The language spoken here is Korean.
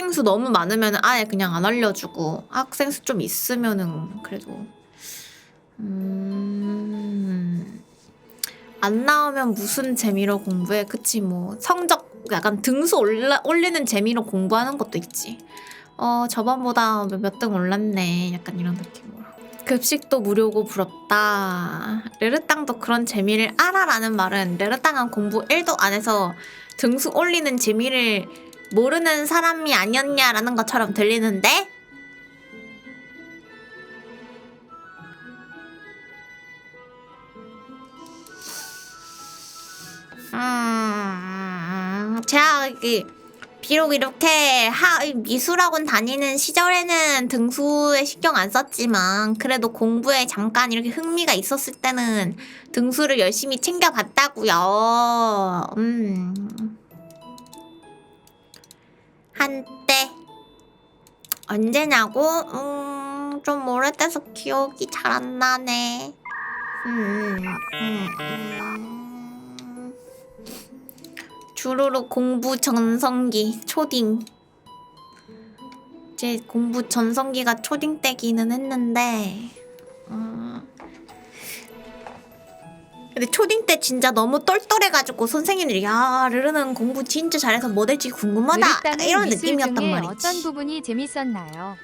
학생 수 너무 많으면 아예 그냥 안 알려주고 학생 수 좀 있으면은 그래도. 음... 안 나오면 무슨 재미로 공부해? 그치 뭐 성적 약간 등수 올라, 올리는 재미로 공부하는 것도 있지. 어 저번보다 몇 등 올랐네. 약간 이런 느낌으로. 급식도 무료고 부럽다. 르르땅도 그런 재미를 알아라는 말은 르르땅은 공부 1도 안 해서 등수 올리는 재미를 모르는 사람이 아니었냐라는 것처럼 들리는데 음, 제가 이게 비록 이렇게 하, 미술학원 다니는 시절에는 등수에 신경 안 썼지만 그래도 공부에 잠깐 이렇게 흥미가 있었을 때는 등수를 열심히 챙겨봤다고요. 음. 한때 언제냐고? 음, 좀 오래돼서 기억이 잘 안 나네. 음, 음, 음. 공부 전성기 초딩. 이제 공부 전성기가 초딩 때기는 했는데. 음. 근데 초딩 때 진짜 너무 똘똘해가지고 선생님들이 야 르르는 공부 진짜 잘해서 뭐 될지 궁금하다 이런 느낌이었단 말이지. 어떤 부분이 재밌었나요?